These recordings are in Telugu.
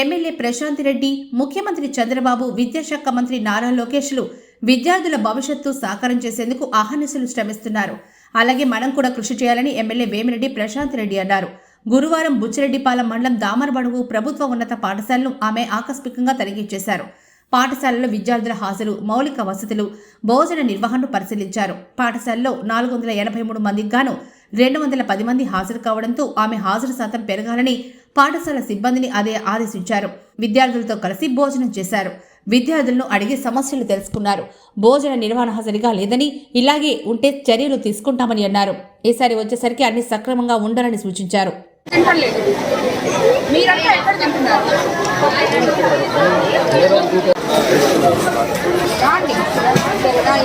ఎమ్మెల్యే ప్రశాంత్ రెడ్డి ముఖ్యమంత్రి చంద్రబాబు విద్యాశాఖ మంత్రి నారా లోకేష్లు విద్యార్థుల భవిష్యత్తు సాకారం చేసేందుకు అహర్నిశలు శ్రమిస్తున్నారు. అలాగే మనం కూడా కృషి చేయాలని ఎమ్మెల్యే వేమిరెడ్డి ప్రశాంత్ రెడ్డి అన్నారు. గురువారం బుచ్చిరెడ్డిపాలెం మండలం దామరబడుగు ప్రభుత్వ ఉన్నత పాఠశాలను ఆమె ఆకస్మికంగా తనిఖీ చేశారు. పాఠశాలలో విద్యార్థుల హాజరు మౌలిక వసతులు భోజన నిర్వహణను పరిశీలించారు. పాఠశాలలో నాలుగు వందల ఎనభై మూడు మందికి గాను రెండు వందల పది మంది హాజరు కావడంతో ఆమె హాజరు శాతం పెరగాలని పాఠశాల సిబ్బందిని అదే ఆదేశించారు. విద్యార్థులతో కలిసి భోజనం చేశారు. విద్యార్థులను అడిగి సమస్యలు తెలుసుకున్నారు. భోజన నిర్వహణ సరిగా లేదని ఇలాగే ఉంటే చర్యలు తీసుకుంటామని అన్నారు. ఈసారి వచ్చేసరికి అన్ని సక్రమంగా ఉండాలని సూచించారు.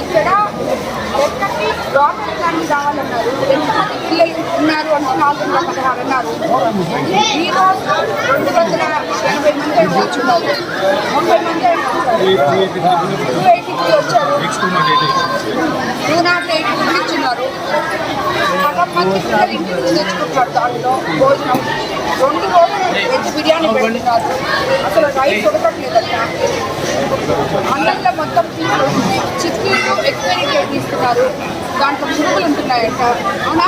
ఇక్కడ ఉన్నారు అంటే నాలుగు వందల పదహారు అన్నారు ఈ రోజు రెండు వందల ఎనభై మంది వచ్చున్నారు ముప్పై మంది ఏమో వచ్చారు టూ ఎయిటీకి వచ్చారు టూ నాట్ ఎయిట్ ఇచ్చినారు సగం మంది పిల్లలు ఇంటి నుంచి తెచ్చుకుంటారు దాంట్లో భోజనం. రెండు రోజులు వెజ్ బిర్యానీ పెడుతున్నారు. అసలు రైస్ ఉడకట్లేదంట. అన్నంలో మొత్తం పీసులు ఉంటున్నాయి చిక్కీలు ఎక్స్పైరీ డేట్ దాంట్లో పురుగులు ఉంటున్నాయంట. అవునా?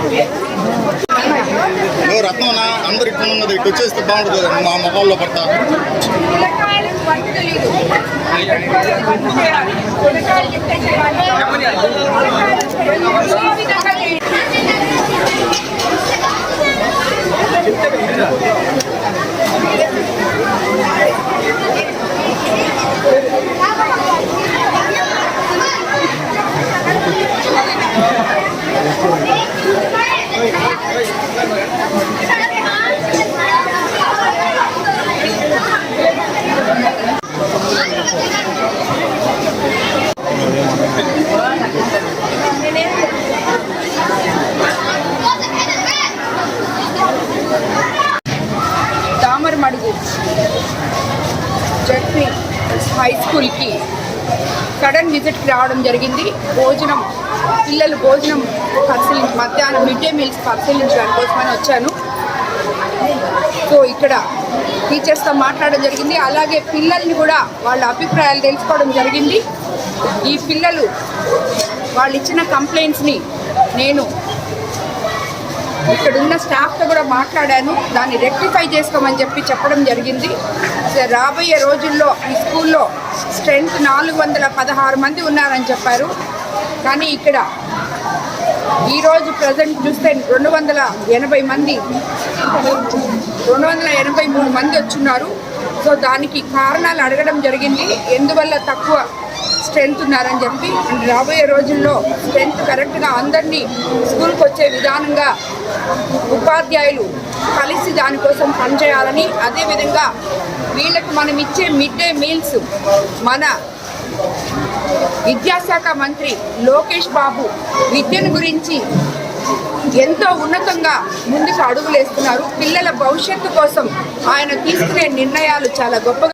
రత్నం రత్నమన్నా అందరు ఇక్కడ ఉన్నది. ఇటు వచ్చేస్తే బాగుంటుంది కదా మా మొబైల్లో పడతా జడ్పీ హై స్కూల్కి సడన్ విజిట్కి రావడం జరిగింది. భోజనం పిల్లలు భోజనం పరిశీలించి మధ్యాహ్నం మిడ్ డే మీల్స్ పరిశీలించడానికి కోసమని వచ్చాను. సో ఇక్కడ టీచర్స్తో మాట్లాడడం జరిగింది. అలాగే పిల్లల్ని కూడా వాళ్ళ అభిప్రాయాలు తెలుసుకోవడం జరిగింది. ఈ పిల్లలు వాళ్ళు ఇచ్చిన కంప్లైంట్స్ని నేను ఇక్కడ ఉన్న స్టాఫ్తో కూడా మాట్లాడాను. దాన్ని రెక్టిఫై చేసుకోమని చెప్పి చెప్పడం జరిగింది. సో రాబోయే రోజుల్లో ఈ స్కూల్లో స్ట్రెంత్ నాలుగు వందల పదహారు మంది ఉన్నారని చెప్పారు. కానీ ఇక్కడ ఈరోజు ప్రజెంట్ చూస్తే రెండు వందల ఎనభై మంది రెండు వందల ఎనభై మూడు మంది వచ్చున్నారు. సో దానికి కారణాలు అడగడం జరిగింది. ఎందువల్ల తక్కువ స్ట్రెంత్ ఉన్నారని చెప్పి రాబోయే రోజుల్లో స్ట్రెంత్ కరెక్ట్గా అందరినీ స్కూల్కి వచ్చే విధానంగా ఉపాధ్యాయులు కలిసి దానికోసం పనిచేయాలని అదేవిధంగా వీళ్ళకి మనం ఇచ్చే మిడ్ డే మీల్స్ మన విద్యాశాఖ మంత్రి లోకేష్ బాబు విద్యను గురించి ఎంతో ఉన్నతంగా ముందుకు అడుగులేస్తున్నారు. పిల్లల భవిష్యత్తు కోసం ఆయన తీసుకునే నిర్ణయాలు చాలా గొప్పగా